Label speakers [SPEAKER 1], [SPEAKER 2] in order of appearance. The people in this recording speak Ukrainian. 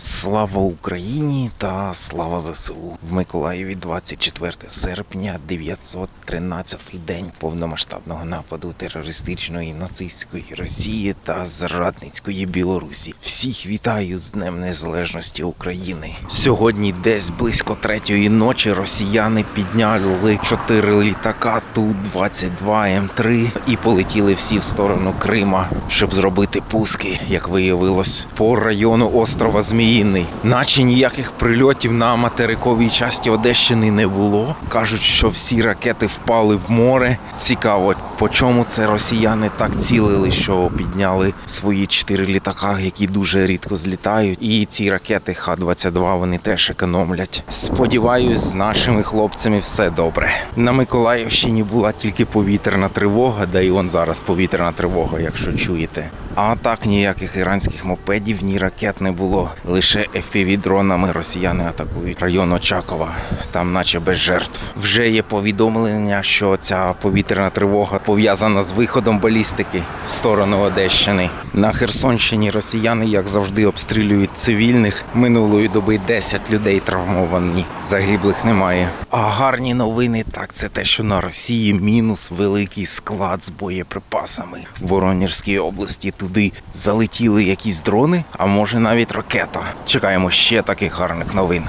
[SPEAKER 1] Слава Україні та слава ЗСУ в Миколаєві 24 серпня, 913-й день повномасштабного нападу терористичної нацистської Росії та зрадницької Білорусі. Всіх вітаю з Днем Незалежності України. Сьогодні, десь близько третьої ночі, росіяни підняли чотири літака Ту-22 М3 і полетіли всі в сторону Крима, щоб зробити пуски, як виявилось, по району острова Зміїний. Наче ніяких прильотів на материковій часті Одещини не було. Кажуть, що всі ракети впали в море. Цікаво, по чому це росіяни так цілили, що підняли свої чотири літака, які дуже рідко злітають. І ці ракети Х-22 вони теж економлять. Сподіваюсь, з нашими хлопцями все добре. На Миколаївщині була тільки повітряна тривога, да і он зараз повітряна тривога, якщо чуєте. А так ніяких іранських мопедів, ні ракет не було. Лише FPV-дронами росіяни атакують район Очакова, там наче без жертв. Вже є повідомлення, що ця повітряна тривога пов'язана з виходом балістики в сторону Одещини. На Херсонщині росіяни, як завжди, обстрілюють цивільних. Минулої доби 10 людей травмовані, загиблих немає. А гарні новини так це те, що на Росії мінус великий склад з боєприпасами. В Воронежській області туди залетіли якісь дрони, а може навіть ракета. Чекаємо ще таких гарних новин.